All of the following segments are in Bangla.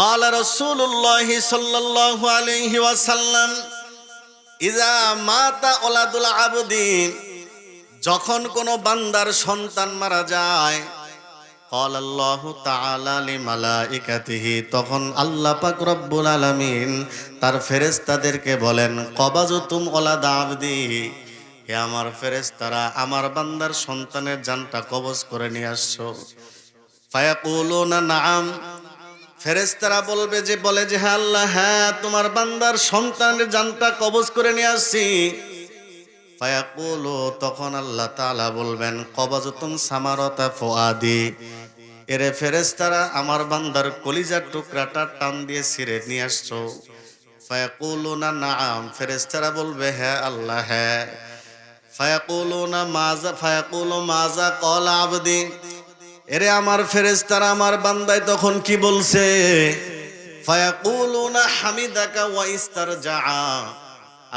قال رسول الله صلى الله عليه وسلم إذا مات أولاد العبد যখন কোনো বান্দার সন্তান মারা যায় قال الله تعالى لملائكته তখন আল্লাহ পাক রব্বুল আলামিন তার ফেরেশতাদেরকে বলেন কবাজতুম ওলাদ আবদি হে আমার ফেরেশতারা আমার বান্দার সন্তানের জানটা কবজ করে নিয়ে আসছো ফায়াকুলুনা নাআম ফেরেশতারা বলবে যে, বলে যে হ্যাঁ আল্লাহ হ্যাঁ তোমার বান্দার সন্তানের জানটা কবজ করে নিয়ে আসছি। তখন আল্লাহ তাআলা বলবেন কবাজতুম সামারতা ফুআদি। এরে ফেরেশতারা, আমার বান্দার কলিজার টুকরাটা টান দিয়ে ছিঁড়ে নিয়ে আসছো। ফায়াকুলুনা নাআম। ফেরেশতারা বলবে হ্যাঁ আল্লাহ হ্যাঁ। ফায়াকুলুনা মাজা ফায়াকুলু মাজা কল আবদি। এরে আমার ফেরেশতারা, আমার বান্দায় তখন কি বলছে?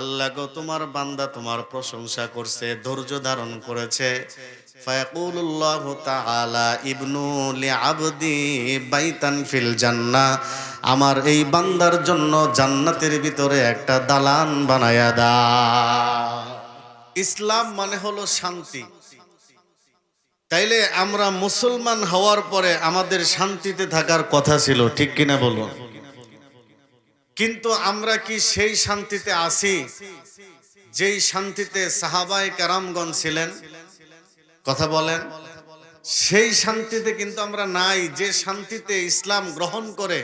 আল্লাহ গো, তোমার বান্দা তোমার প্রশংসা করছে, ধৈর্য ধারণ করেছে। আমার এই বান্দার জন্য জান্নাতের ভিতরে একটা দালান বানায়া দা ইসলাম মানে হলো শান্তি। তাইলে আমরা মুসলমান হওয়ার পরে আমাদের শান্তিতে থাকার কথা ছিল, ঠিক কিনা বলুন? কিন্তু আমরা কি সেই শান্তিতে আছি যেই শান্তিতে সাহাবাই কারামগণ ছিলেন? কথা বলেন। সেই শান্তিতে কিন্তু আমরা নাই, যে শান্তিতে ইসলাম গ্রহণ করে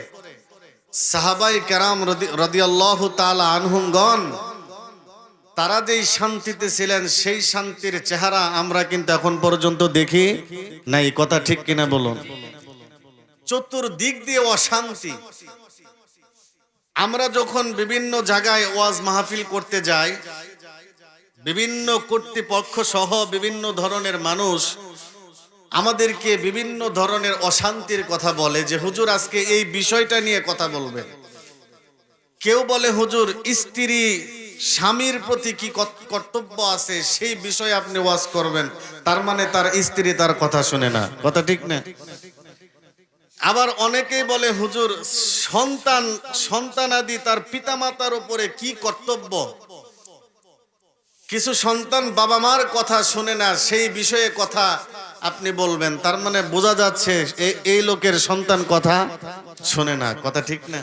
সাহাবাই কারাম রদি, রদিয়াল্লাহ তালা আনহুমগণ তারা যেই শান্তিতে ছিলেন, সেই শান্তির চেহারা আমরা কিন্তু এখন পর্যন্ত দেখি নাই। কথা ঠিক কিনা বলুন? চতুর্দিক দিয়ে অশান্তি। আমরা যখন বিভিন্ন জায়গায় ওয়াজ মাহফিল করতে যাই, বিভিন্ন কর্তৃপক্ষ সহ বিভিন্ন ধরনের মানুষ আমাদেরকে বিভিন্ন ধরনের অশান্তির কথা বলে যে, হুজুর, আজকে এই বিষয়টা নিয়ে কথা বলবেন। কেউ বলে, হুজুর, স্ত্রী স্বামীর প্রতি কি কর্তব্য আছে, সেই বিষয়ে আপনি ওয়াজ করবেন। তার মানে তার স্ত্রী তার কথা শুনে না। কথা ঠিক না? আবার অনেকেই বলে, হুজুর, সন্তান, সন্তানাদি তার পিতামাতার উপরে কি কর্তব্য? কিছু সন্তান বাবা মার কথা শুনে না, সেই বিষয়ে কথা আপনি বলবেন। তার মানে বোঝা যাচ্ছে এই লোকের সন্তান কথা শুনে না। কথা ঠিক না?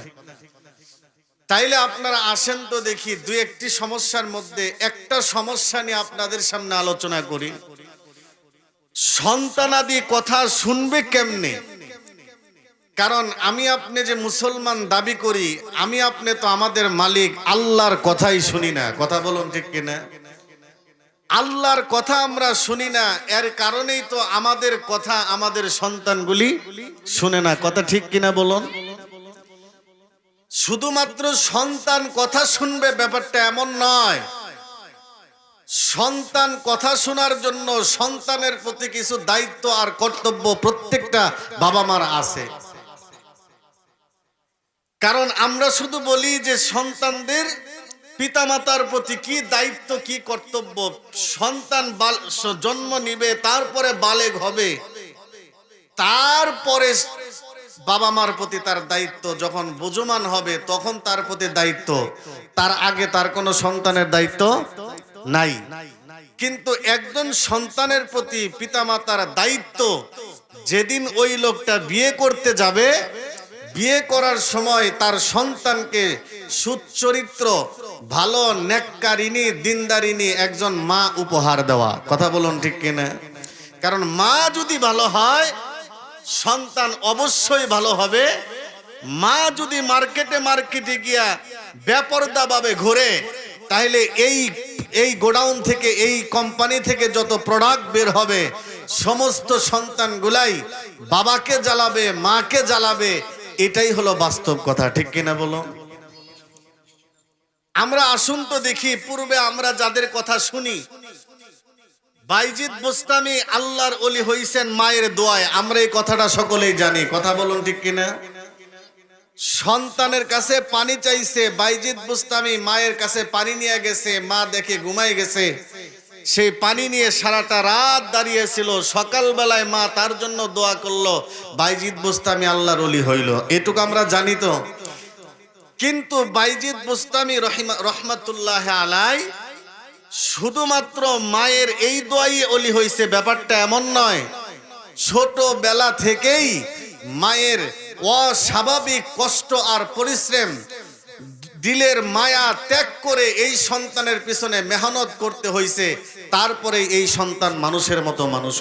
তাইলে আপনারা আসেন তো দেখি দুই একটি সমস্যার মধ্যে একটা সমস্যা নিয়ে আপনাদের সামনে আলোচনা করি। সন্তানাদি কথা শুনবে কেমনে? কারণ আমি আপনি যে মুসলমান দাবি করি, আমি আপনি তো আমাদের মালিক, আল্লাহর কথাই শুনি না। কথা বলুন ঠিক কিনা? আল্লাহর কথা আমরা শুনি না, এর কারণেই তো আমাদের কথা আমাদের সন্তানগুলি শুনে না। কথা ঠিক কিনা বলুন? শুধুমাত্র সন্তান কথা শুনবে ব্যাপারটা এমন নয়। সন্তান কথা শোনার জন্য সন্তানের প্রতি কিছু দায়িত্ব আর কর্তব্য প্রত্যেকটা বাবা মার আছে। কারণ আমরা শুধু বলি যে সন্তানদের পিতামাতার প্রতি কি দায়িত্ব, কি কর্তব্য, সন্তান জন্ম নিবে, তারপরে বালেগ হবে। তারপরে বাবা মার প্রতি তার দায়িত্ব যখন বুঝমান হবে, তখন তার প্রতি দায়িত্ব। তার আগে তার কোনো সন্তানের দায়িত্ব নাই। কিন্তু একজন সন্তানের প্রতি পিতামাতার দায়িত্ব, যেদিন ওই লোকটা বিয়ে করতে যাবে, বিয়ে করার সময় তার সন্তানকে সুচরিত্র, ভালো নেককারিনী দিনদারিনী একজন মা উপহার দেওয়া। কথা বলুন ঠিক কিনা? কারণ মা যদি ভালো হয় সন্তান অবশ্যই ভালো হবে। মা যদি মার্কেটে মার্কেটে গিয়া বেপরদা ভাবে ঘুরে তাহলে এই এই গোডাউন থেকে, এই কোম্পানি থেকে যত প্রোডাক্ট বের হবে, সমস্ত সন্তানগুলাই বাবাকে জ্বালাবে, মাকে জ্বালাবে, এটাই হলো বাস্তব কথা। ঠিক কিনা বলো? আমরা আসুন তো দেখি, পূর্বে আমরা যাদের কথা শুনি বাইজিদ বুস্তামি আল্লাহর অলি হইছেন মায়ের দোয়ায়। আমরা এই কথাটা সকলেই জানি। কথা বলুন ঠিক কিনা? সন্তানের কাছে পানি চাইছে, বাইজিদ বুস্তামি মায়ের কাছে পানি নিয়ে গেছে, মা দেখে ঘুমাই গেছে। সেই পানি নিয়ে সারাটা রাত দাঁড়িয়েছিল। সকালবেলায় মা তার জন্য দোয়া করল, বাইজিদ বুস্তামি আল্লাহর অলি হইল। এটুকু আমরা জানি তো। কিন্তু বাইজিদ বুস্তামি রহিমা রহমাতুল্লাহ আলাই শুধুমাত্র মায়ের এই দোয়াই অলি হইছে, ব্যাপারটা এমন নয়। ছোটবেলা থেকেই মায়ের অস্বাভাবিক কষ্ট আর পরিশ্রম দিলের মায়া ত্যাগ করে এই সন্তানের পিছনে মেহনত করতে হয়েছে তারপরে এই সন্তান মানুষের মতো মানুষ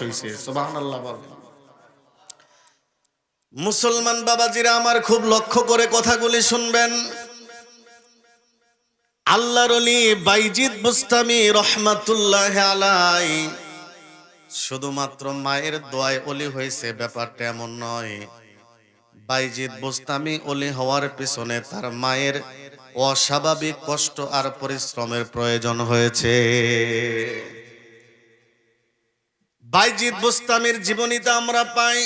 বলেন। মুসলমান বাবাজিরা আমার খুব লক্ষ্য করে কথাগুলি শুনবেন। আল্লাহর অলি বাইজিদ বুস্তামি রহমাতুল্লাহ আলাই। শুধুমাত্র মায়ের দোয়ায় অলি হয়েছে, ব্যাপারটা এমন নয়। বাইজিদ বুস্তামি অলি হওয়ার পিছনে তার মায়ের অস্বাভাবিক কষ্ট আর পরিশ্রমের প্রয়োজন হয়েছে। বাইজিদ বুস্তামির জীবনীতে আমরা পাই,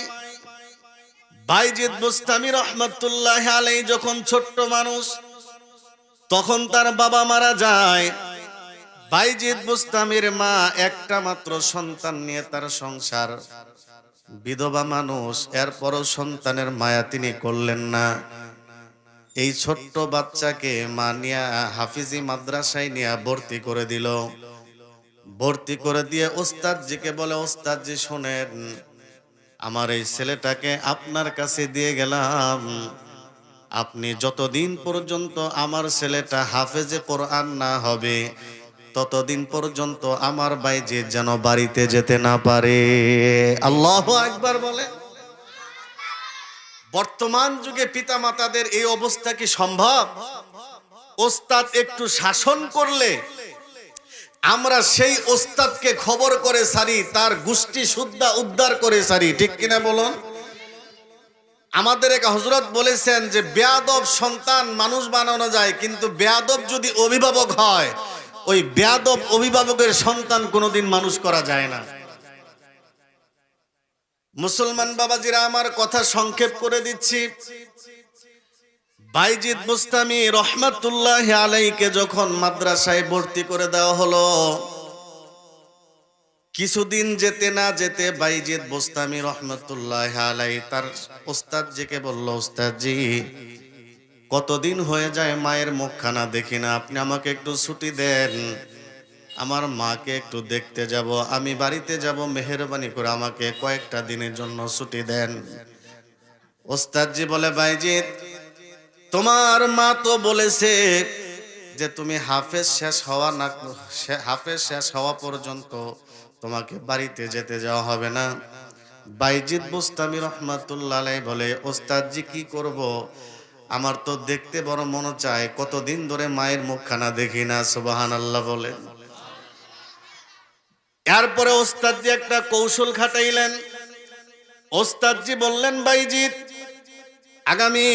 বাইজিদ বুস্তামি রহমতুল্লাহ আলাই যখন ছোট্ট মানুষ, তখন তার বাবা মারা যায়। বাইজিদ বুস্তামির মা একটা মাত্র সন্তান নিয়ে তার সংসার। বিধবা মানুষ, এরপরও সন্তানের মায়া তিনি করলেন না। এই ছোট্ট বাচ্চাকে মা নিয়া হাফিজি মাদ্রাসায় নিয়ে ভর্তি করে দিল। ভর্তি করে দিয়ে ওস্তাদজিকে বলে, ওস্তাদজি, শোনেন, আমার এই ছেলেটাকে আপনার কাছে দিয়ে গেলাম। আপনি যতদিন পর্যন্ত আমার ছেলেটা হাফেজে কোরআন না হবে ততদিন পর্যন্ত আমার বাইজে যেন বাড়িতে যেতে না পারে। আল্লাহ একবার বলে। বর্তমান যুগে পিতা মাতাদের এই অবস্থা কি সম্ভব? ওস্তাদ একটু শাসন করলে আমরা সেই ওস্তাদকে খবর করে সারি, তার গোষ্ঠী সুদ্ধা উদ্ধার করে সারি। ঠিক কিনা বলুন? আমাদের এক হজরত বলেছেন যে, বেয়াদব সন্তান মানুষ বানানো যায়, কিন্তু বেয়াদব যদি অভিভাবক হয় ওই বেয়াদব অভিভাবকের সন্তান কোনোদিন মানুষ করা যায় না। মুসলমান বাবাজিরা, আমার কথা সংক্ষেপ করে দিচ্ছি। বাইজিদ মুস্তামি রহমাতুল্লাহ আলাইকে যখন মাদ্রাসায় ভর্তি করে দেওয়া হলো, কিছুদিন যেতে না যেতে বাইজিদ বোস্তামি রহমতুল্লাহ আলাই তার ওস্তাদজিকে বলল, ওস্তাদজি কতদিন হয়ে যায় মায়ের মুখখানা দেখি না। আপনি আমাকে একটু ছুটি দেন। আমার মাকে একটু দেখতে যাব। আমি বাড়িতে যাব, মেহরবানি করে আমাকে কয়েকটা দিনের জন্য ছুটি দেন। ওস্তাদজি বলে বাইজিদ তোমার মা তো বলেছে যে তুমি হাফেজ শেষ হওয়া না হাফেজ শেষ হওয়া পর্যন্ত তোমাকে বাড়িতে যেতে যাওয়া হবে না। বাইজিদ বুস্তামি রহমাতুল্লাহ বলে, ওস্তাদজি, কি করব? আমার তো দেখতে বড় মনে চায়, কতদিন ধরে মায়ের মুখখানা দেখি না সুবাহান আল্লাহ বলে এরপরে ওস্তাদজি একটা কৌশল খাটাইলেন। ওস্তাদজি বললেন বাইজিদ আগামী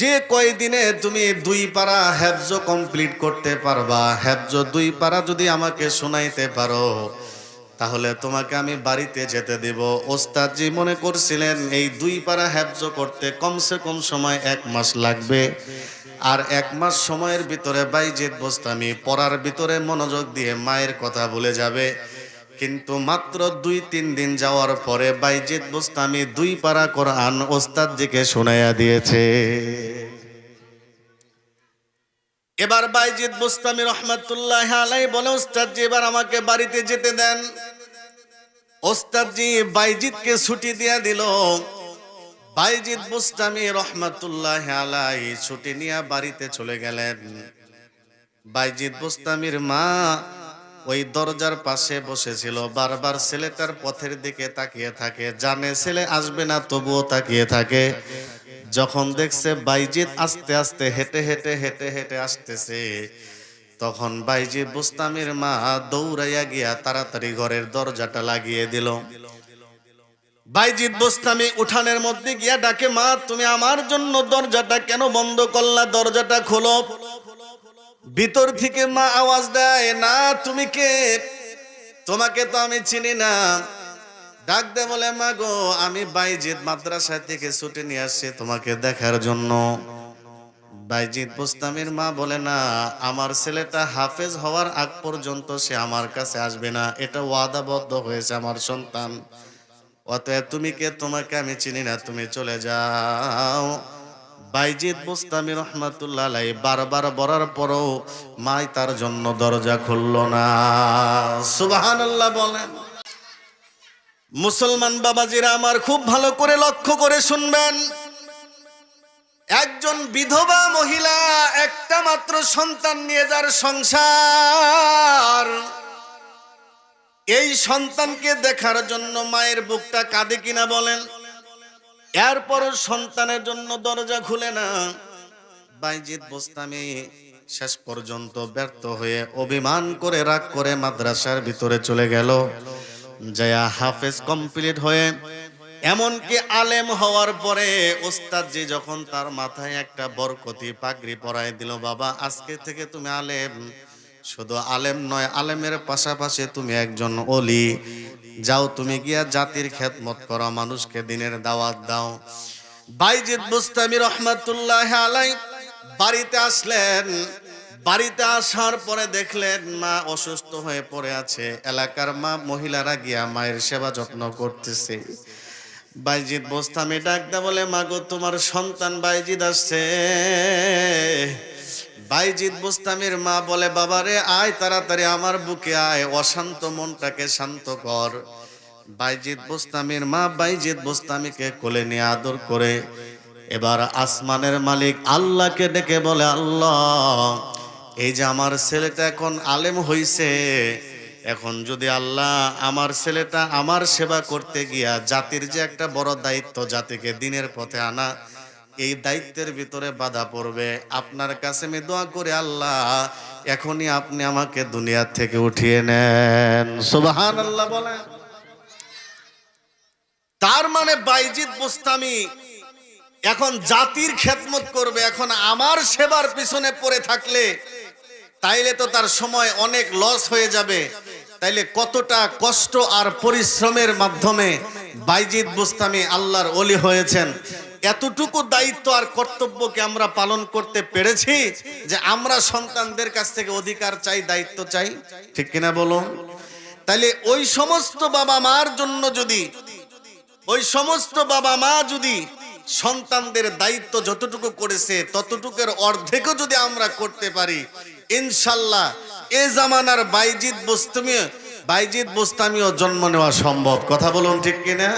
যে কয়দিনে তুমি দুই পারা হ্যাবজ কমপ্লিট করতে পারবা হ্যাবজ দুই পারা যদি আমাকে শোনাইতে পারো তাহলে তোমাকে আমি বাড়িতে যেতে দেব। ওস্তাদজি মনে করছিলেন, এই দুই পারা হ্যাবজ করতে কমসে কম সময় এক মাস লাগবে। আর এক মাস সময়ের ভিতরে বাইজেদ বস্তামি পড়ার ভিতরে মনোযোগ দিয়ে মায়ের কথা ভুলে যাবে। কিন্তু মাত্র দুই, তিন দিন যাওয়ার পরে বাইজিদ বুস্তামি দুই পারা কোরআন ওস্তাদজিকে শোনাইয়া দিয়েছে। এবার বাইজিদ বুস্তামি রহমতুল্লাহ আলাই বলে, ওস্তাদজি, এবার আমাকে বাড়িতে যেতে দেন। ওস্তাদজি বাইজিদকে ছুটি দিয়ে দিল। বাইজিদ বুস্তামি রহমতুল্লাহ আলাই ছুটি নিয়ে বাড়িতে চলে গেলেন। বাইজিদ বুস্তামির মা ওই দরজার পাশে বসেছিল। বারবার ছেলেটার পথের দিকে তাকিয়ে থাকে। জানে ছেলে আসবে না, তবুও তাকিয়ে থাকে। যখন দেখছে বাইজিৎ আস্তে আস্তে হেঁটে হেঁটে হেঁটে হেঁটে আসতেছে তখন বাইজিৎ বুস্তামির মা দৌড়াইয়া গিয়া তাড়াতাড়ি ঘরের দরজাটা লাগিয়ে দিল। বাইজিৎ বুস্তামি উঠানের মধ্যে গিয়া ডাকে, মা, তুমি আমার জন্য দরজাটা কেন বন্ধ করলা? দরজাটা খোলো। ভিতর থেকে মা আওয়াজ দেয়, না, তুমি কে? তোমাকে তো আমি চিনি না। ডাক দে বলে, মা গো, আমি বাইজিৎ মাদ্রাসা থেকে ছুটে নিয়ে আসছি তোমাকে দেখার জন্য। বাইজিৎ বুস্তামির মা বলে, না, আমার ছেলেটা হাফেজ হওয়ার আগ পর্যন্ত সে আমার কাছে আসবে না। এটা ওয়াদাবদ্ধ হয়েছে আমার সন্তান। অতএব তুমি কে? তোমাকে আমি চিনি না, তুমি চলে যাও। বাইজিৎ বুস্তামি রহমাতুল্লাহ বারবার বলার পরও মাই তার জন্য দরজা খুলল না। সুবহানাল্লাহ বলেন, মুসলমান বাবাজিরা আমার খুব ভালো করে লক্ষ্য করে শুনবেন। একজন বিধবা মহিলা একটা মাত্র সন্তান নিয়ে যার সংসার। এই সন্তানকে দেখার জন্য মায়ের বুকটা কাঁদে কিনা বলেন। এরপরও সন্তানের জন্য দরজা খুলে না। বাইজিৎ বোস্তামি শেষ পর্যন্ত ব্যর্থ হয়ে অভিমান করে রাগ করে মাদ্রাসার ভিতরে চলে গেল। জয়া হাফেজ কমপ্লিট হয়ে এমনকি আলেম হওয়ার পরে ওস্তাদ জি যখন তার মাথায় একটা বরকতি পাগড়ি পরায় দিল, বাবা, আজকে থেকে তুমি আলেম। শুধু আলেম নয়, আলেমের পাশাপাশি তুমি একজন অলি যাও তুমি গিয়া জাতির খেদমত করো, মানুষকে দিনের দাওয়াত দাও। বাইজিদ বুস্তামি রহমাতুল্লাহ আলাই বাড়িতে আসলেন। বাড়িতে আসার পরে দেখলেন মা অসুস্থ হয়ে পড়ে আছে। এলাকার মা মহিলারা গিয়া মায়ের সেবা যত্ন করতেছে। বাইজিৎ বোস্তামি ডাকতে বলে, মাগো, তোমার সন্তান বাইজিৎ আসছে। বাইজিদ বোস্তামির মা বলে, বাবারে, আয় তাড়াতাড়ি, আমার বুকে আয়, অশান্ত মনটাকে শান্ত কর। বাইজিদ বোস্তামির মা বাইজিদ বোস্তামিকে কোলে নিয়ে আদর করে। এবার আসমানের মালিক আল্লাহকে ডেকে বলে, আল্লাহ, এই যে আমার ছেলেটা এখন আলেম হইছে এখন যদি আল্লাহ আমার ছেলেটা আমার সেবা করতে গিয়া জাতির যে একটা বড় দায়িত্ব জাতিকে দিনের পথে আনা, এই দায়িত্বের ভিতরে বাধা পড়বে। আপনার কাছে আমি দোয়া করে, আল্লাহ, এখনই আপনি আমাকে দুনিয়া থেকে উঠিয়ে নেন। সুবাহান আল্লাহ বলেন। তার মানে বাইজিৎ বুস্তামি এখন জাতির খেদমত করবে, এখন আমার সেবার পিছনে পড়ে থাকলে তাইলে তো তার সময় অনেক লস হয়ে যাবে। তাইলে কতটা কষ্ট আর পরিশ্রমের মাধ্যমে বাইজিদ বুস্তামি আল্লাহর অলি হয়েছেন। এতটুকু দায়িত্ব আর কর্তব্যকে আমরা পালন করতে পেরেছি যে আমরা সন্তানদের কাছ থেকে অধিকার চাই, দায়িত্ব চাই। ঠিক কিনা বলুন তাইলে ওই সমস্ত বাবা মার জন্য যদি, ওই সমস্ত বাবা মা যদি সন্তানদের দায়িত্ব যতটুকু করেছে, ততটুকুর অর্ধেকও যদি আমরা করতে পারি ইনশাল্লাহ, এ জামানার বাইজিৎ বস্তামি বাইজিৎ বস্তামিও জন্ম নেওয়া সম্ভব। কথা বলুন ঠিক কিনা?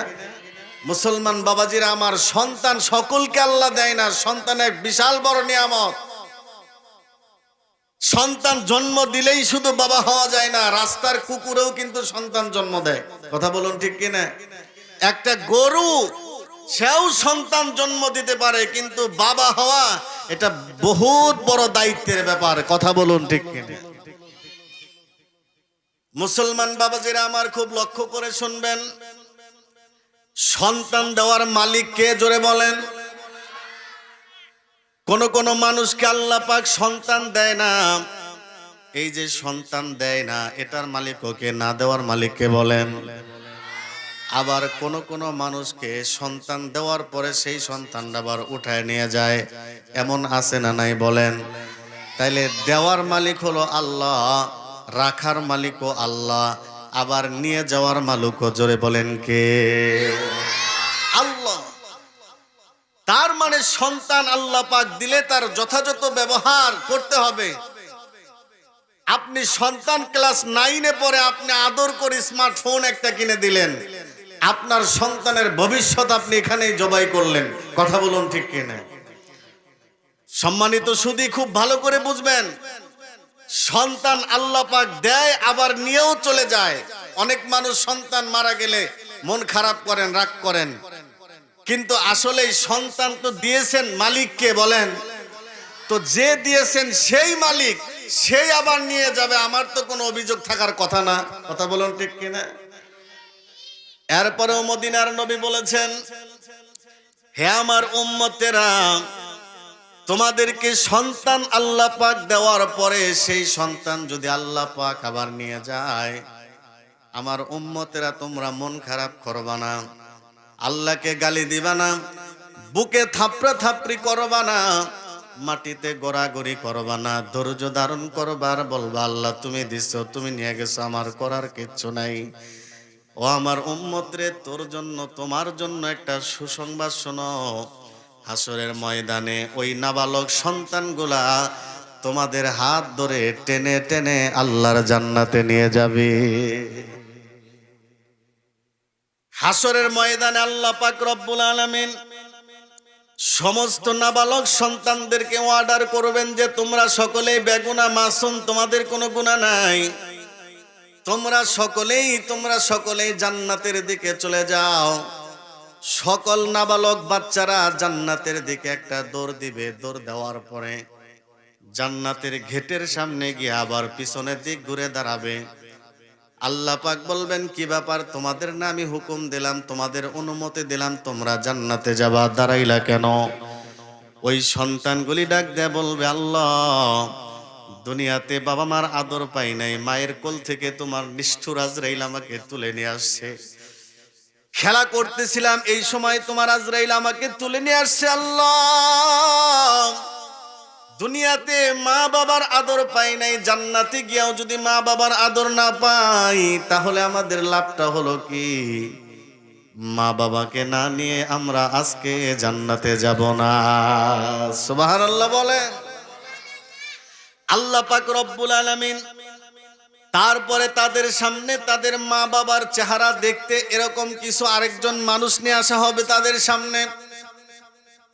মুসলমান বাবাজিরা, আমার সন্তান সকলকে আল্লাহ দেয় না সন্তান এক বিশাল বড় নিয়ামত। সন্তান জন্ম দিলেই শুধু বাবা হওয়া যায় না, রাস্তার কুকুরেও কিন্তু সন্তান জন্ম দেয়। কথা বলুন ঠিক কিনা? একটা গরু সেও সন্তান জন্ম দিতে পারে, কিন্তু বাবা হওয়া এটা বহুত বড় দায়িত্বের ব্যাপার, কথা বলুন ঠিক মুসলমান বাবাজিরা আমার খুব লক্ষ্য করে শুনবেন। সন্তান দেওয়ার মালিক কে জোরে বলেন? কোন কোন মানুষকে আল্লাহ পাক সন্তান দেয় না। এই যে সন্তান দেয় না, এটার মালিক ওকে, না দেওয়ার মালিককে বলেন। আবার কোন কোন মানুষকে সন্তান দেওয়ার পরে সেই সন্তানটা আবার উঠায় নিয়ে যায়। এমন আছে না নাই বলেন? তাইলে দেওয়ার মালিক হলো আল্লাহ, রাখার মালিকও আল্লাহ, আবার নিয়ে যাওয়ার মালিকও জোরে বলেন কে? আল্লাহ। তার মানে সন্তান আল্লাহ পাক দিলে তার যথাযথ ব্যবহার করতে হবে। আপনি সন্তান ক্লাস নাইনে পরে আপনি আদর করে স্মার্টফোন একটা কিনে দিলেন। আপনার সন্তানের ভবিষ্যৎ আপনি এখানেই জবাই করলেন। কথা বলুন ঠিক কিনা? সম্মানিত সুদী, খুব ভালো করে বুঝবেন। সন্তান আল্লাহ পাক দেয়, আবার নিয়েও চলে যায়। অনেক মানুষ সন্তান মারা গেলে মন খারাপ করেন, রাগ করেন। কিন্তু আসলে সন্তান তো দিয়েছেন মালিককে বলেন। তো যে দিয়েছেন সেই মালিক, সেই আবার নিয়ে যাবে। আমার তো কোনো অভিযোগ থাকার কথা না। কথা বলুন ঠিক কিনা? এরপরেও মদিনার নবী বলেছেন, হে আমার উম্মতেরা, তোমাদেরকে সন্তান আল্লাহ পাক দেওয়ার পরে সেই সন্তান যদি আল্লাহ পাক আবার নিয়ে যায়, আমার উম্মতেরা তোমরা মন খারাপ করবা না, আল্লাহকে গালি দিবা না, বুকে থাপড়া থাপড়ি করবা না, মাটিতে গড়াগড়ি করবা না, ধৈর্য ধারণ করবার বলবা, আল্লাহ, তুমি দিছ, তুমি নিয়ে গেছো, আমার করার কিচ্ছু নাই। ও আমার উম্মত রে তোর জন্য, তোমার জন্য একটা সুসংবাদ শোনো। হাসরের ময়দানে ওই নাবালক সন্তানগুলা তোমাদের হাত ধরে টেনে টেনে আল্লাহর জান্নাতে নিয়ে যাবে। হাসরের ময়দানে আল্লাহ পাক রব্বুল আলামিন সমস্ত নাবালক সন্তানদেরকে অর্ডার করবেন যে তোমরা সকলেই বেগুনা মাসুম, তোমাদের কোনো গুণা নাই। তোমরা সকলেই তোমরা সকলেই জান্নাতের দিকে চলে যাও। সকল নাবালক বাচ্চারা জান্নাতের দিকে একটা দৌড় দিবে, দৌড় দেওয়ার পরে জান্নাতের ঘেটের সামনে গিয়ে আবার পিছনের দিক ঘুরে দাঁড়াবে। আল্লাহ পাক বলবেন, কি ব্যাপার? তোমাদের না আমি হুকুম দিলাম, তোমাদের অনুমতি দিলাম, তোমরা জান্নাতে যাবা, দাঁড়াইলা কেন? ওই সন্তানগুলি ডাক দেয়া বলবে, আল্লাহ দুনিয়াতে বাবা মার আদর পাই নাই, মায়ের কোল থেকে তোমার নিষ্ঠুর আজরাইল আমাকে তুলে নিয়ে আসছে। খেলা করতেছিলাম, এই সময় তোমার আজরাইল আমাকে তুলে নিয়ে আসছে, আল্লাহ। দুনিয়াতে মা বাবার আদর পাই নাই, জান্নাতে গিয়াও যদি মা বাবার আদর না পাই, তাহলে আমাদের লাভটা হলো কি? মা বাবাকে না নিয়ে আমরা আজকে জান্নাতে যাব না। সুবহানাল্লাহ বলে আল্লাহ পাক রব্বুল আলামিন তারপরে তাদের সামনে তাদের মা বাবার চেহারা দেখতে এরকম কিছু আরেকজন মানুষ নিয়ে আসা হবে তাদের সামনে।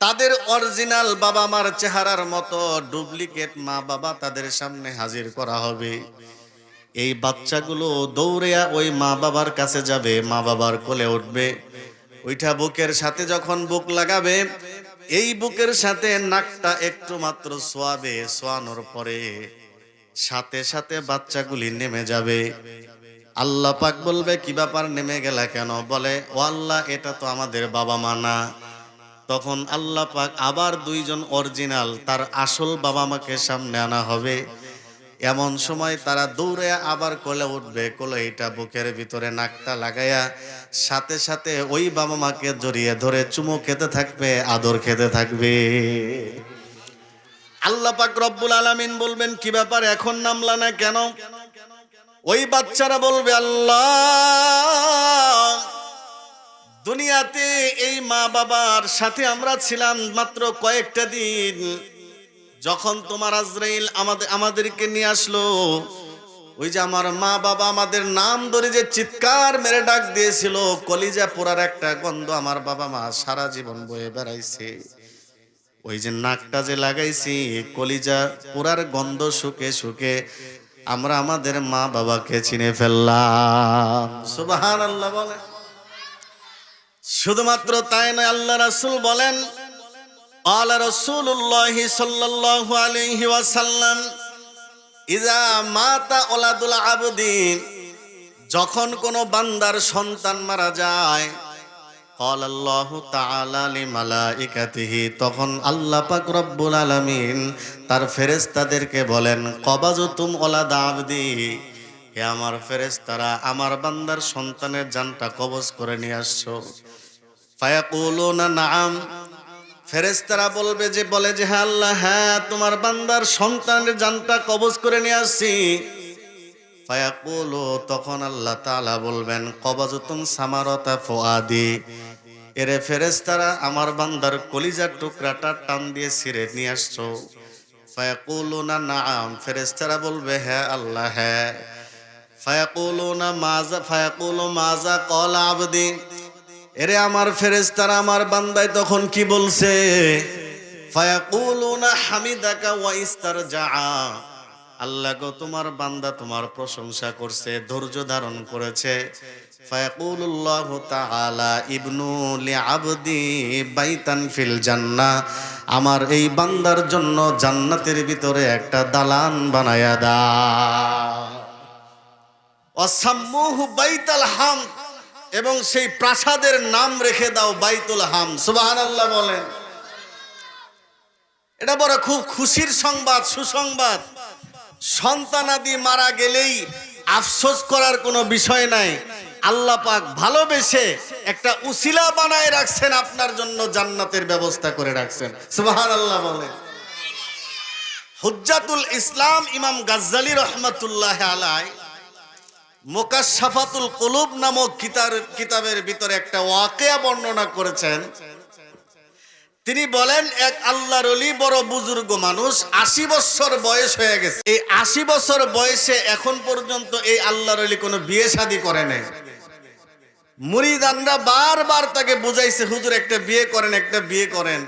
তাদের অরিজিনাল বাবা মার চেহারার মতো ডুপ্লিকেট মা বাবা তাদের সামনে হাজির করা হবে। এই বাচ্চাগুলো দৌড়ে ওই মা বাবার কাছে যাবে, মা বাবার কোলে উঠবে। ওইটা বুকের সাথে যখন বুক লাগাবে এই বুকের সাথে নাকটা একটু মাত্র সোয়াবে, সোয়ানোর পরে সাথে সাথে বাচ্চাগুলি নেমে যাবে। আল্লাহ পাক বলবে, কি ব্যাপার নেমে গেলা কেন? বলে, ও আল্লাহ, এটা তো আমাদের বাবা মা না। তখন আল্লাহ পাক আবার দুইজন অরিজিনাল, তার আসল বাবা মাকে সামনে আনা হবে। এমন সময় তারা দৌড়ে আবার কোলে উঠবে কোলে এটা বুকের ভিতরে নাকটা লাগাইয়া সাথে সাথে ওই বাবা মাকে জড়িয়ে ধরে চুমো খেতে থাকবে, আদর খেতে থাকবে। আল্লাহ পাক রব্বুল আলামিন বলবেন, কি ব্যাপার, এখন নামলা না কেন? ওই বাচ্চারা বলবে, আল্লাহ, দুনিয়াতে এই মা বাবার সাথে আমরা ছিলাম মাত্র কয়েকটা দিন। যখন তোমার আজরাইল আমাদের, আমাদেরকে নিয়ে আসলো, ওই যে আমার মা বাবা আমাদের নাম ধরে যে চিৎকার মেরে ডাক দিয়েছিল, কলিজা পোড়ার একটা গন্ধ আমার বাবা মা সারা জীবন বয়ে বেড়াইছে। ওই যে নাকটা যে লাগাইছি, কলিজা পোড়ার গন্ধ শুকে শুকে আমরা আমাদের মা বাবাকে চিনে ফেললাম। সুবাহান আল্লাহ বলে শুধুমাত্র তাই নয়, আল্লাহ রাসূল বলেন قال رسول الله صلى الله عليه وسلم ইজা মাতা ওলাদুল আবদিন যখন কোনো বান্দার সন্তান মারা যায় قال الله تعالى لملائكته তখন আল্লাহ পাক রব্বুল আলামিন তার ফেরেশতাদেরকে বলেন কবাজতুম ওলাদ আবদি হে আমার ফেরেশতারা আমার বান্দার সন্তানের জানটা কবজ করে নিয়ে আসছো ফায়াকুলুনা নাআম ফেরেশতারা বলবে যে, বলে যে হ্যাঁ আল্লাহ হ্যাঁ তোমার বান্দার সন্তানের জানটা কবজ করে নিয়ে আসছি। তখন আল্লাহ তাআলা বলবেন কবাজতুম সামারতা ফুআদি। এরে ফেরেশতারা, আমার বান্দার কলিজার টুকরাটা টান দিয়ে ছিঁড়ে নিয়ে আসছো। ফায়াকুলুনা নাআম। ফেরেশতারা বলবে হ্যাঁ আল্লাহ হ্যাঁ। ফায়াকুলুনা মাজা ফায়াকুলু মাজা কল আবদি। এরে আমার ফেরেশতারা, আমার বান্দায় তখন কি বলছে? আল্লাহ গো, তোমার বান্দা তোমার প্রশংসা করছে, ধৈর্য ধারণ করেছে। আমার এই বান্দার জন্য জান্নাতের ভিতরে একটা দালান বানায়া দাও। অসাম্মুহু বাইতাল হাম এবং সেই প্রাসাদের নাম রেখে দাও বাইতুল হাম। সুবহানাল্লাহ বলেন। এটা বড় খুব খুশির সংবাদ, সুসংবাদ। সন্তানাদি মারা গেলেই আফসোস করার কোনো বিষয় নাই। আল্লাহ পাক ভালোবেসে একটা উসিলা বানায় রাখছেন, আপনার জন্য জান্নাতের ব্যবস্থা করে রাখছেন। সুবহানাল্লাহ বলেন। হুজ্জাতুল ইসলাম ইমাম গাজ্জালি রহমতুল্লাহ আলাই মোকাশাফাতুল কুলুব নামক কিতার কিতাবের ভিতরে একটা ওয়াকেয়া বর্ণনা করেছেন। তিনি বলেন, এক আল্লাহর বড় বুজুর্গ মানুষ, আশি বছর বয়স হয়ে গেছে। এই আশি বছর বয়সে এখন পর্যন্ত এই আল্লাহর কোনো বিয়ে শাদী করে নাই। মুরিদানরা বারবার তাকে বুঝাইছে, হুজুর, একটা বিয়ে করেন, একটা বিয়ে করেন।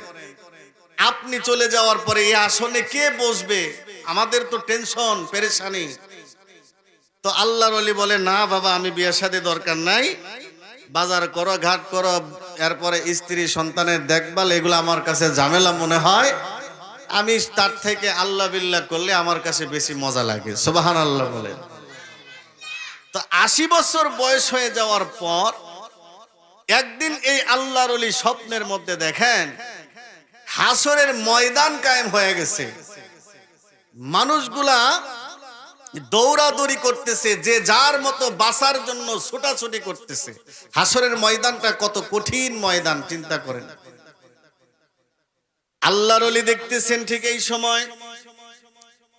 আপনি চলে যাওয়ার পরে এই আসনে কে বসবে? আমাদের তো টেনশন, পেরেশানি। তো আল্লাহর অলি বলে, না বাবা, আমি বিয়ের সাথে দরকার নাই। বাজার করো, ঘাট করো, এরপরে স্ত্রী সন্তানের দেখভাল, এগুলো আমার কাছে ঝামেলা মনে হয়। আমি তার থেকে আল্লাহ বিল্লাহ করলে আমার কাছে বেশি মজা লাগে। সোবাহান আল্লাহ বলে তো আশি বছর বয়স হয়ে যাওয়ার পর, একদিন এই আল্লাহর অলি স্বপ্নের মধ্যে দেখেন, হাসরের ময়দান কায়েম হয়ে গেছে। মানুষগুলা দৌড়াদৌড়ি করতেছে, যে যার মতো বাসার জন্য ছোটাছুটি করতেছে। হাসরের ময়দানটা কত কঠিন ময়দান, চিন্তা করেন। আল্লাহর অলি দেখতেছেন ঠিক এই সময়।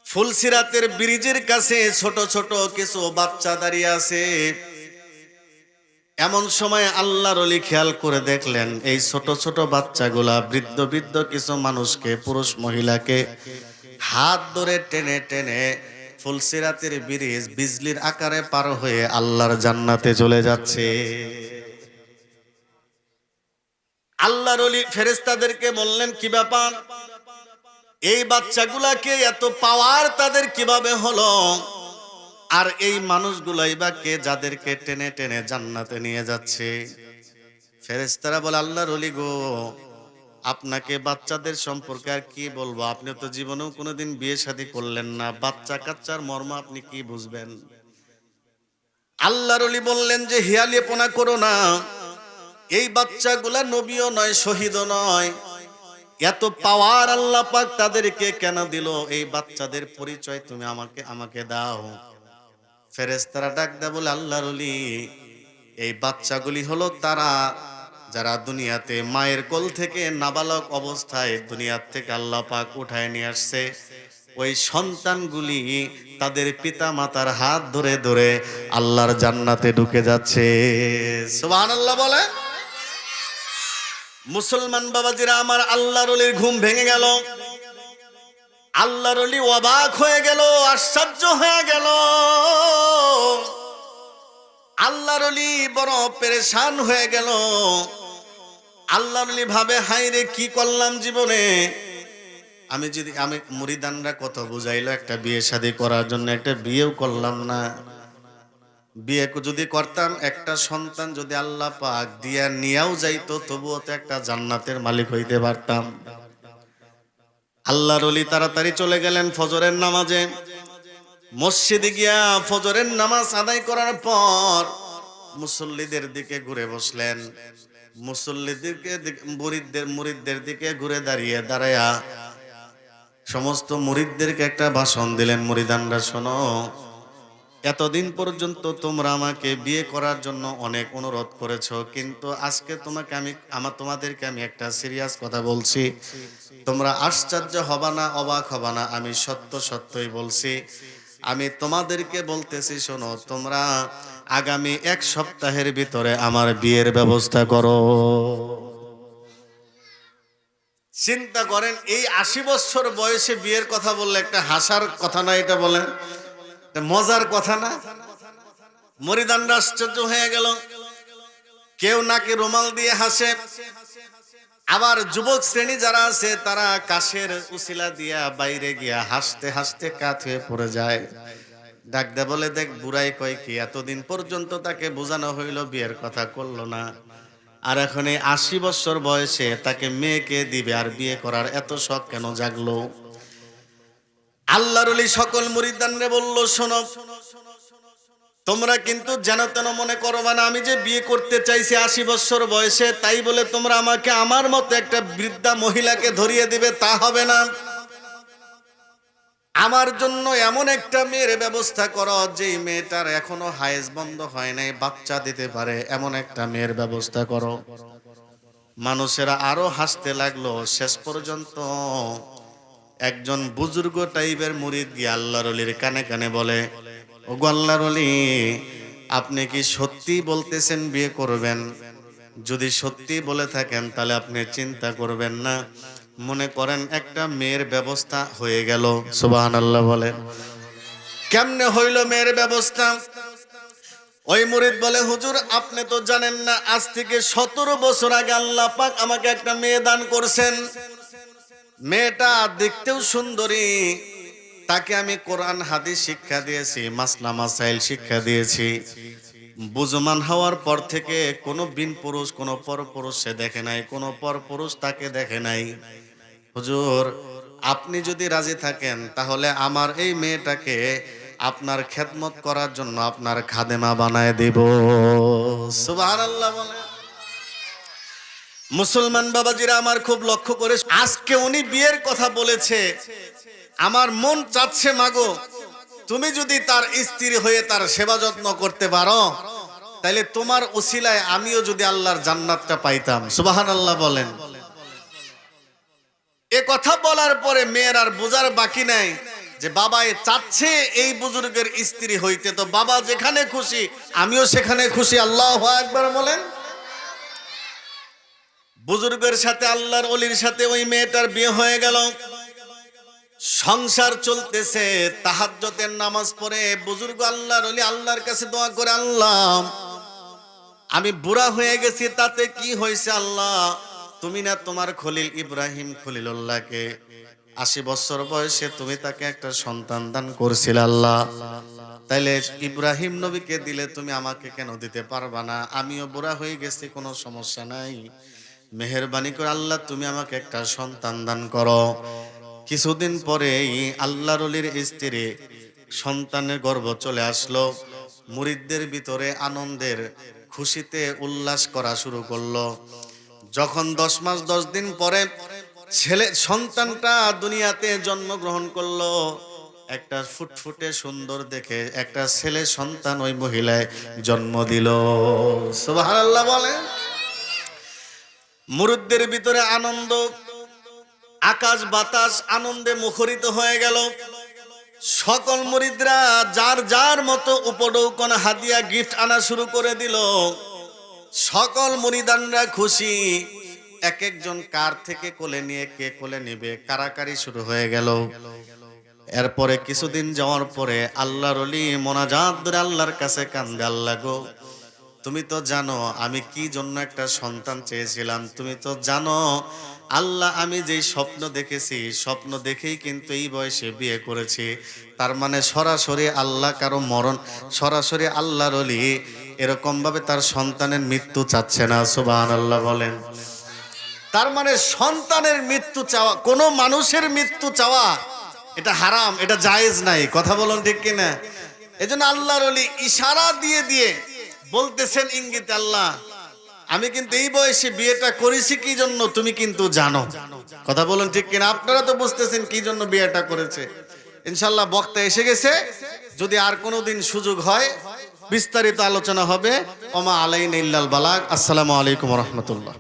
ফুলসিরাতের ব্রিজের কাছে ছোট ছোট কিছু বাচ্চা দাঁড়িয়ে আছে। এমন সময় আল্লাহর অলি খেয়াল করে দেখলেন, এই ছোট ছোট বাচ্চাগুলা বৃদ্ধ বৃদ্ধ কিছু মানুষকে, পুরুষ মহিলাকে হাত ধরে টেনে টেনে ফুলসিরাতের ব্রিজ বিজলির আকারে পার হয়ে আল্লাহর জান্নাতে চলে যাচ্ছে। আল্লাহর অলি ফেরেস্তাদেরকে বললেন, কি ব্যাপার? এই বাচ্চাগুলাকে এত পাওয়ার তাদের কীভাবে হলো? আর এই মানুষগুলাই বা কে যাদেরকে টেনে টেনে জান্নাতে নিয়ে যাচ্ছে? ফেরেস্তারা বলে, আল্লাহর অলি গো আপনাকে বাচ্চাদের সম্পর্কে আর কি বলব? আপনি তো জীবনেও কোনোদিন বিয়ে শাদী করলেন না। বাচ্চা কাচ্চার মর্ম আপনি কি বুঝবেন? আল্লাহর বললেন যে, হিয়ালিয়েপনা করো না। এই বাচ্চাগুলা নবীও নয়, শহীদও নয়। এত পাওয়ার আল্লাহ পাক তাদেরকে কেন দিল? এই বাচ্চাদের পরিচয় তুমি আমাকে আমাকে দাও। ফেরেস্তারা ডাক দেয় বলে, আল্লাহর এই বাচ্চাগুলি হলো তারা যারা দুনিয়াতে মায়ের কোল থেকে নাবালক অবস্থায় দুনিয়ার থেকে আল্লাহ পাক উঠায় নিয়ে আসছে, ওই সন্তানগুলি তাদের পিতা মাতার হাত ধরে ধরে আল্লাহর জান্নাতে ঢুকে যাচ্ছে। সুবহানাল্লাহ বলে মুসলমান বাবাজিরা, আমার আল্লাহর ঘুম ভেঙে গেল। আল্লাহর অলি অবাক হয়ে গেল, আশ্চর্য হয়ে গেল। আল্লাহর অলি বড় পেরেশান হয়ে গেল। আল্লাহর অলি ভাবে হাই রে, কি করলাম জীবনে? আমি যদি, আমি মুরিদানরা কত বুঝাইলো, একটা বিয়ে শাদী করার জন্য, একটা বিয়েও করলাম না। বিয়ে যদি করতাম, একটা সন্তান যদি আল্লাহ পাক দিয়া নিয়াও যাইতো, তবুও তো একটা জান্নাতের মালিক হইতে পারতাম। আল্লাহর অলি তাড়াতাড়ি চলে গেলেন ফজরের নামাজে। মসজিদে গিয়া ফজরের নামাজ আদায় করার পর মুসল্লিদের দিকে ঘুরে বসলেন। মুসল্লিদেরকে মুরিদদের মুরিদদের দিকে ঘুরে দাঁড়িয়ে দাঁড়ায়া। সমস্ত মুরিদদেরকে একটা ভাষণ দিলেন মুরিদানরা শোনো, এতদিন পর্যন্ত তোমরা আমাকে বিয়ে করার জন্য অনেক অনুরোধ করেছ, কিন্তু আজকে তোমাকে আমি আমার তোমাদেরকে আমি একটা সিরিয়াস কথা বলছি। তোমরা আশ্চর্য হবা না, অবাক হবা না, আমি সত্য সত্যই বলছি। আমি তোমাদেরকে বলতেছি, শোনো, তোমরা আগামী এক সপ্তাহের ভিতরে আমার বিয়ের ব্যবস্থা করো। চিন্তা করেন, এই আশি বছর বয়সে বিয়ের কথা বললে একটা হাসার কথা না এটা বলেন? মজার কথা না? মরিদানরা আশ্চর্য হয়ে গেল। কেউ নাকি রুমাল দিয়ে হাসে। আবার যুবক শ্রেণি যারা আছে, তারা কাশের উসিলা দিয়া বাইরে গিয়া হাসতে হাসতে কাত হয়ে পড়ে যায়। ডাক দে বলে দেখ বুড়াই কয় কি, এতদিন পর্যন্ত তাকে বোঝানো হইল বিয়ের কথা করল না। আর এখন এই আশি বছর বয়সে তাকে মেয়েকে দিবে আর বিয়ে করার এত শখ কেন জাগলো? আল্লাহর সকল মুরিদানরে বলল, শোনো, তোমরা কিন্তু যেন তেন মনে করো না, আমি যে বিয়ে করতে চাইছি আশি বছর বয়সে, তাই বলে তোমরা আমাকে আমার মতো একটা বৃদ্ধা মহিলাকে ধরিয়ে দিবে, তা হবে না। আমার জন্য এমন একটা মেয়ের ব্যবস্থা করো যে মেয়েটার এখনও হায়েস বন্ধ হয় নাই, বাচ্চা দিতে পারে, এমন একটা মেয়ের ব্যবস্থা করো। মানুষেরা আরও হাসতে লাগল, শেষ পর্যন্ত একজন বুজুর্গ টাইপের মুরিদ গিয়ে আল্লাহর অলির কানে কানে বলে ও আল্লাহর অলি, আপনি কি সত্যি বলতেছেন বিয়ে করবেন? যদি সত্যি বলে থাকেন, তাহলে আপনি চিন্তা করবেন না। মনে করেন একটা মেয়ের ব্যবস্থা হয়ে গেল। সুবাহান আল্লাহ বলেন। কেমনে হইল মেয়ের ব্যবস্থা? ওই মুরিদ বলে, হুজুর, আপনি তো জানেন না, আজ থেকে সতেরো বছর আগে আল্লাহ পাক আমাকে একটা মেয়ে দান করছেন। মেয়েটা দেখতেও সুন্দরী, তাকে আমি কোরআন, হাদিস শিক্ষা দিয়েছি, মাসলা, মাসাইল শিক্ষা দিয়েছি। বুজমান হওয়ার পর থেকে কোনো বিন পুরুষ, কোনো পর পুরুষ সে দেখে নাই, কোনো পর পুরুষ তাকে দেখে নাই। হুজুর, আপনি যদি রাজি থাকেন, তাহলে আমার এই মেয়েটাকে আপনার খেদমত করার জন্য আপনার খাদেমা বানায় দেব। মুসলমান বাবাজিরা আমার খুব লক্ষ্য করে, আজকে উনি বিয়ের কথা বলেছে। আমার মন চাচ্ছে, মাগো, তুমি যদি তার স্ত্রী হয়ে তার সেবা যত্ন করতে পারো, তাইলে তোমার উসিলায় আমিও যদি আল্লাহর জান্নাতটা পাইতাম। সুবাহান আল্লাহ বলেন। এ কথা বলার পরে মেয়ের আর বোঝার বাকি নাই যে বাবা এ চাচ্ছে এই বুজুর্গের স্ত্রী হইতে। তো বাবা যেখানে খুশি, আমিও সেখানে খুশি। আল্লাহ একবার বলেন। বুজুর্গের সাথে, আল্লাহর অলির সাথে ওই মেয়েটার বিয়ে হয়ে গেল। সংসার চলতেছে তাহাজ্জতের নামাজ পড়ে। বুজুর্গ আল্লাহর অলি, আল্লাহর কাছে দোয়া করে, আল্লাহ, আমি বুড়া হয়ে গেছি, তাতে কি হয়েছে আল্লাহ? তুমি না তোমার খলিল ইব্রাহিম খলিলুল্লাহকে আশি বছর বয়সে তুমি তাকে একটা সন্তান দান করছিল আল্লাহ। তাইলে ইব্রাহিম নবীকে দিলে তুমি আমাকে কেন দিতে পারবা না? আমিও বুড়া হয়ে গেছি, কোনো সমস্যা নাই। মেহরবানি করে আল্লাহ, তুমি আমাকে একটা সন্তান দান করো। কিছুদিন পরেই আল্লাহর অলির স্ত্রী সন্তানের গর্ব চলে আসলো। মুরিদদের ভিতরে আনন্দের খুশিতে উল্লাস করা শুরু করল। যখন দশ মাস, দশ দিন পরে ছেলে, সন্তানটা দুনিয়াতে জন্মগ্রহণ করল, একটা ফুটফুটে সুন্দর দেখে একটা ছেলে সন্তান ওই মহিলায় জন্ম দিল। সুবহানাল্লাহ বলে মুরুদদের ভিতরে আনন্দ, আকাশ বাতাস, আনন্দে মুখরিত হয়ে গেল। সকল মুরিদরা যার যার মতো উপডৌকন হাদিয়া গিফট আনা শুরু করে দিল। সকল মনিদানরা খুশি। এক একজন কার থেকে কোলে নিয়ে কে কোলে নেবে? কারাকারি শুরু হয়ে গেল। এরপরে কিছুদিন যাওয়ার পরে আল্লাহর অলি মোনাজাত ধরে আল্লাহর কাছে কান্দে, আল্লাহ গো, তুমি তো জানো আমি কি জন্য একটা সন্তান চেয়েছিলাম। তুমি তো জানো আল্লাহ, আমি যেই স্বপ্ন দেখেছি স্বপ্ন দেখেই কিন্তু এই বয়সে বিয়ে করেছি। তার মানে সরাসরি আল্লাহ কারও মরণ, সরাসরি আল্লাহর অলি এরকম ভাবে তার সন্তানের মৃত্যু চাচ্ছে না সুবাহ আল্লাহ বলেন। তার মানে সন্তানের মৃত্যু চাওয়া, কোনো মানুষের মৃত্যু চাওয়া, এটা হারাম, এটা জায়েজ নাই, কথা বলুন ঠিক কিনা? এজন্য আল্লাহর অলি ইশারা দিয়ে দিয়ে বলতেছেন ইঙ্গিত আল্লাহ আমি কিন্তু এই বয়সে বিয়েটা করেছি, কি জন্য তুমি কিন্তু জানো? কথা বলুন ঠিক কিনা? আপনারা তো বুঝতেছেন কি জন্য বিয়েটা করেছে। ইনশাল্লাহ বক্তা এসে গেছে। যদি আর কোনো দিন সুযোগ হয়, বিস্তারিত আলোচনা হবে। ওমা আলাইন ইল্লাল বালাক আসসালামু আলাইকুম রহমতুল্লাহ।